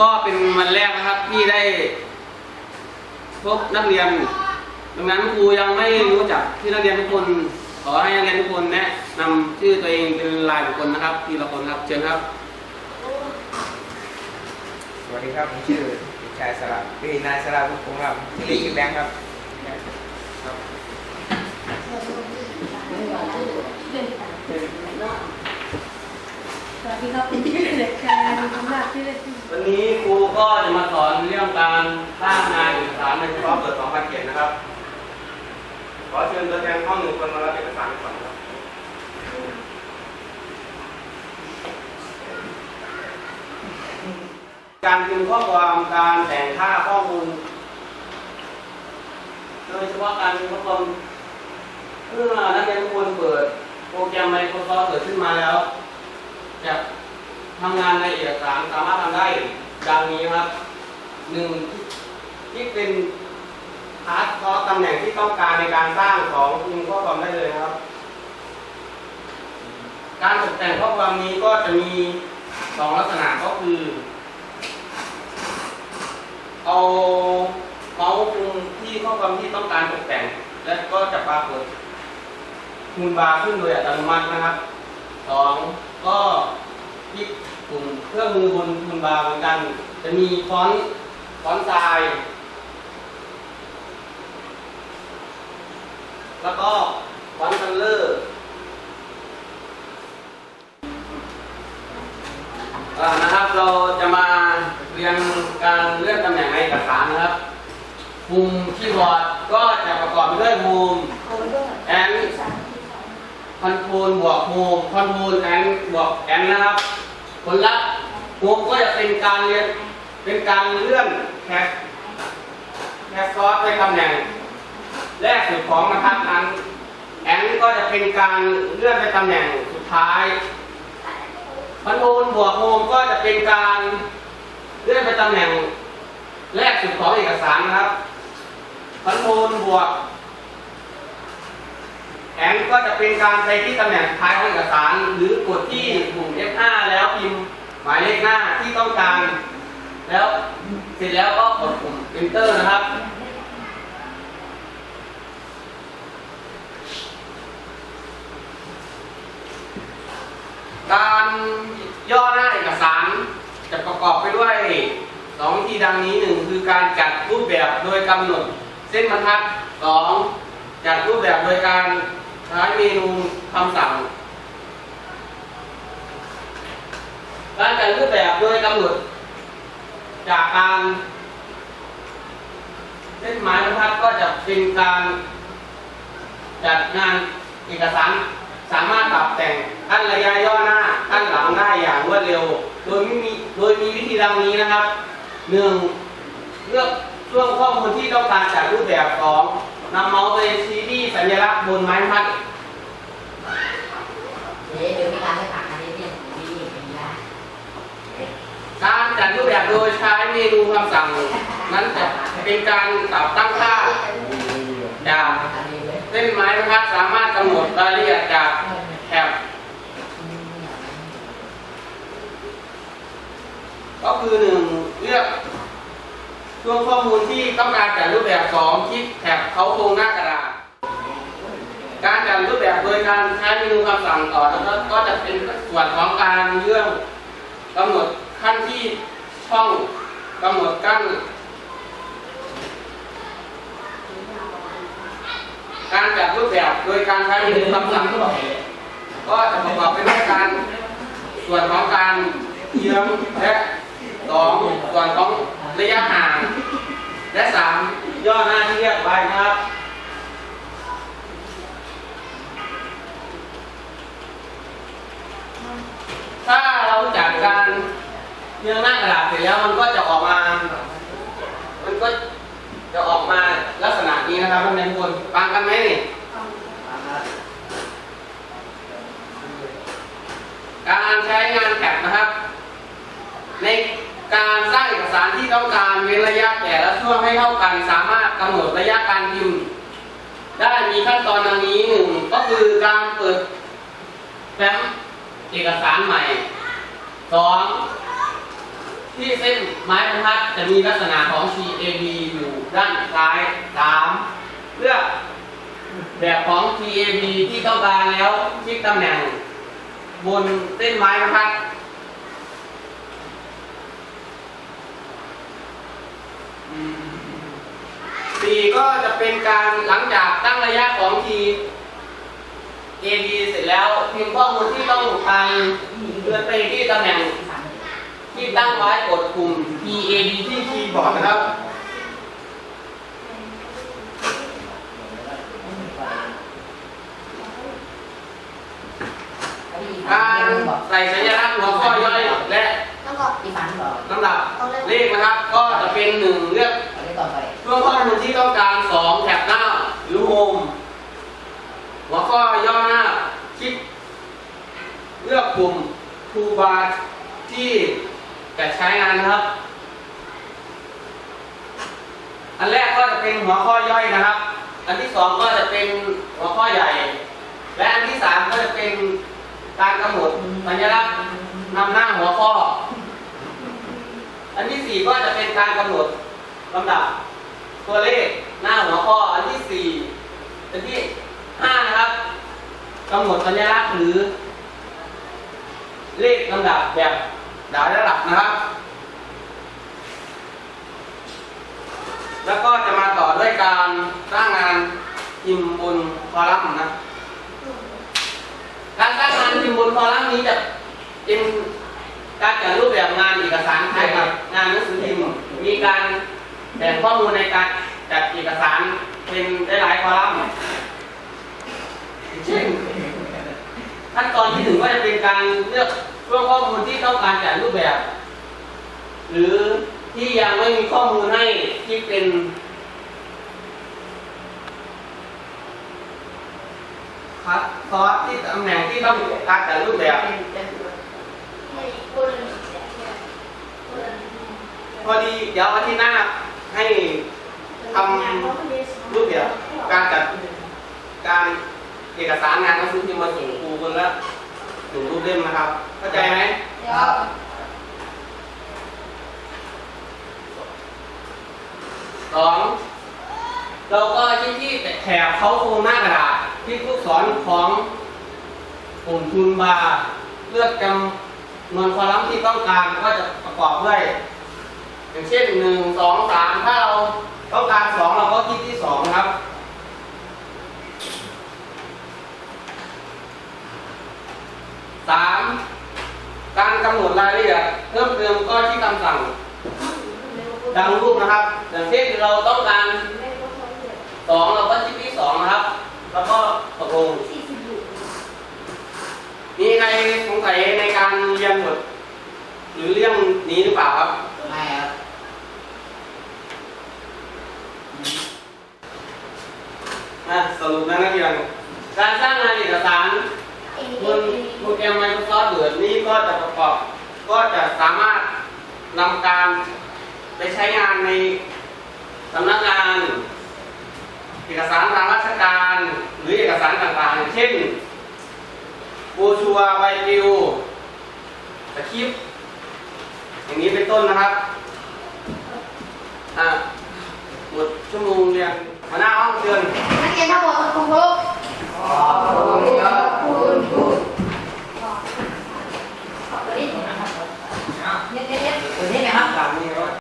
ก็เป็นวันแรกนะครับที่ได้พบนักเรียน ดังนั้นครูยังไม่รู้จักที่นักเรียนทุกคน ขอให้นักเรียนทุกคนแนะนำชื่อตัวเองเป็นรายบุคคลนะครับ ทีละคนครับ เชิญครับ สวัสดีครับผมชื่อเด็กชายสระพี่นายสระวุฒิคงรำชื่อเล่นชื่อแบงค์ครับครับ ส วัสดีครับผมชื่อเด็กชายมีคำนาจที่เล่นชื่อวันนี้ครูก็จะมาสอนเรื่องการสร้างงานเอกสารในเฉพาะเปิด2007นะครับ ขอเชิญตัวแทนห้องหนึ่งคนมารับเอกสารก่อนครับการพิมพ์ข้อความการแต่งค่าข้อมูล โดยเฉพาะการพิมพ์ข้อความเมื่อนักเรียนทุกคนเปิดโปรแกรม Microsoft เปิดขึ้นมาแล้ว ทำงานในเอกสารสามารถทำได้ดังนี้ครับหนึ่งที่เป็นพาร์ทเพราะตำแหน่งที่ต้องการในการสร้างของพิมพ์ข้อความได้เลยครับ การตกแต่งข้อความนี้ก็จะมีสองลักษณะก็คือ เอาเมาส์คุมที่ข้อความที่ต้องการตกแต่ง และก็จะปรากฏมูลบาร์ขึ้นโดยอัตโนมัตินะครับสองก็ ลิกปุ่มเครื่องมือบนมูลบาร์เหมือนกัน จะมีฟอนต์ฟอนต์ทราย แล้วก็ฟอนต์คัลเลอร์อ่านะครับเราจะมาเรียนการเลื่อนตำแหน่งในเอกสารนะครับมุมคีย์บอร์ดก็จะประกอบไปด้วยมุมแอนคอนโทรลบวกโฮมคอนโทรลแอนบวกแอนนะครับ ผลลัพธ์โฮมก็จะเป็นการเรียนเป็นการเลื่อนแคสแคสซอสในตำแหน่งแรกสุดของบรรทัดนั้นแอนก็จะเป็นการเลื่อนไปตำแหน่งสุดท้ายคอนโทรลบวกโฮมก็จะเป็นการเลื่อนไปตำแหน่งแรกสุดของเอกสารนะครับคอนโทรลบวก แอนก็จะเป็นการไปที่ตำแหน่งท้ายของเอกสาร หรือกดที่ปุ่ม F5 แล้วพิมพ์หมายเลขหน้าที่ต้องการ แล้วเสร็จแล้วก็กดปุ่ม Enter นะครับการย่อหน้าเอกสารจะประกอบไปด้วยสองวิธีดังนี้หนึ่งคือการจัดรูปแบบโดยกำหนด เส้นบรรทัดสองจัดรูปแบบโดยการ ใช้เมนูคำสั่ง การจัดรูปแบบโดยกำหนด จากการเส้นหมายบรรทัดก็จะเป็นการจัดงานเอกสารสามารถปรับแต่งขั้นระยะย่อหน้าขั้นหลังได้อย่างรวดเร็ว โดยไม่มีโดยมีวิธีดังนี้นะครับหนึ่งเลือกช่วงข้อมูลที่ต้องการจัดรูปแบบสอง นำเมาส์ไปชี้ที่สัญลักษณ์บนไม้บรรทัดเดี๋ยวเดี๋ยวมีการเลือกตั้งอันนี้เนี่เป็นได้การจัดรูปแบบโดยใช้เมนูคำสั่ง นั้นจะเป็นการปรับตั้งค่าจากเส้นไม้บรรทัดสามารถกำหนดรายละเอียดจากแถบก็คือหนึ่งเลือก ช่วงข้อมูลที่ต้องการจัดรูปแบบสองคลิกแถบเขาตรงหน้ากระดาษ การจัดรูปแบบโดยการใช้เมนูคำสั่งต่อแล้วก็ก็จะเป็นส่วนของการเรื่องกำหนดขั้นที่ช่องกำหนดกั้นการจัดรูปแบบโดยการใช้เมนูคำสั่งก็จะประกอบไปด้วยการส่วนของการเยื้องและสองส่วนของ ระยะห่าง และสามย่อหน้าที่เรียกไปนะครับ ถ้าเราจัดการเยื้องหน้ากระดาษเสร็จแล้วมันก็จะออกมา มันก็จะออกมาลักษณะนี้นะครับท่านผู้ชมฟังกันไหมนี่การใช้งานแท็บนะครับใน การสร้างเอกสารที่ต้องการเว้นระยะแต่ละช่วงให้เท่ากัน สามารถกำหนดระยะการพิมพ์ ได้มีขั้นตอนดังนี้หนึ่งก็คือการเปิดแฟ้มเอกสารใหม่สองที่เส้นไม้บรรทัดจะมีลักษณะของ TAB อยู่ด้านซ้าย 3. เลือกแบบของ TAB ที่ต้องการแล้วคลิกตำแหน่ง บนเส้นไม้บรรทัด สี่ก็จะเป็นการหลังจากตั้งระยะของ T AD เสร็จแล้วพิมพ์ข้อมูลที่ต้องการเลื่อนไปที่ตำแหน่งที่ตั้งไว้กดปุ่ม PAD ที่คีย์บอร์ดนะครับ การใส่สัญลักษณ์หัวข้อย่อยและต้องบอกอีฝันบอกลำดับเลขนะครับ ก็ จะเป็นหนึ่งเลือกเอาได้ต่อไปช่วงข้อมูลที่ต้องการสองแถบหน้าหรือโฮมหัวข้อย่อหน้าคลิกเลือกปุ่มทูบาร์ที่จะใช้งานนะครับ อันแรกก็จะเป็นหัวข้อย่อยนะครับ อันที่สองก็จะเป็นหัวข้อใหญ่ และอันที่สามก็จะเป็นการกำหนดสัญลักษณ์นำหน้าหัวข้อ อันที่สี่ก็จะเป็นการกำหนดลำดับตัวเลขหน้าหัวข้อ อันที่สี่อันที่ห้านะครับกำหนดสัญลักษณ์หรือ เลขลำดับแบบดาวระดับนะครับ แล้วก็จะมาต่อด้วยการสร้างงานพิมพ์บนคอลัมน์นะ การสร้างงานพิมพ์บนคอลัมน์นี้จะเป็น อกสารไทยกับงานหนังสือพิมพ์มีการแบ่งข้อมูลในการจัดเอกสารเป็นหลายคอลัมน์เช่นขั้นตอนที่หนึ่งก็จะเป็นการเลือกช่วงข้อมูลที่ต้องการจัดรูปแบบ หรือที่ยังไม่มีข้อมูลให้ที่เป็นครับคอร์สที่ตำแหน่งที่ต้องการจัดรูปแบบ พอดีเดี๋ยวอาทิตย์หน้าให้ทำรูปแบบการจัดการเอกสารงานหนังสือพิมพ์มาส่งครูคนละหนึ่งรูปเล่มนะครับ เข้าใจไหมครับสองเราก็ที่ที่แถบเขาโครงหน้ากระดาษที่ลูกศรของปุ่มทูลบาเลือกจำนวนคอลัมน์ที่ต้องการก็จะประกอบด้วย อย่างเช่นหนึ่งสองสามถ้าเราต้องการสองเราก็คลิกที่สองนะครับสามการกำหนดรายละเอียดเพิ่มเติมก็ที่คำสั่งดังรูปนะครับ อย่างเช่นเราต้องการสองเราก็คลิกที่สองนะครับ แล้วก็ตกลงมีใครสงสัยในการเรียนบทหรือเรื่องนี้หรือเปล่าครับ อะสรุปนะนักเรียนการสร้างงานเอกสารบนโปรแกรม Microsoft Word นี้ก็จะประกอบก็จะสามารถนำการไปใช้งานในสำนักงานเอกสารทางราชการหรือเอกสารต่างๆ เช่นโบชัวไวปิวสคริปอย่างนี้เป็นต้นนะครับ อะหมดชั่วโมงเรียน หัวหน้าห้องเตือนนักเรียนทั้งหมดขอบคุณครูขอบคุณครับคุณครู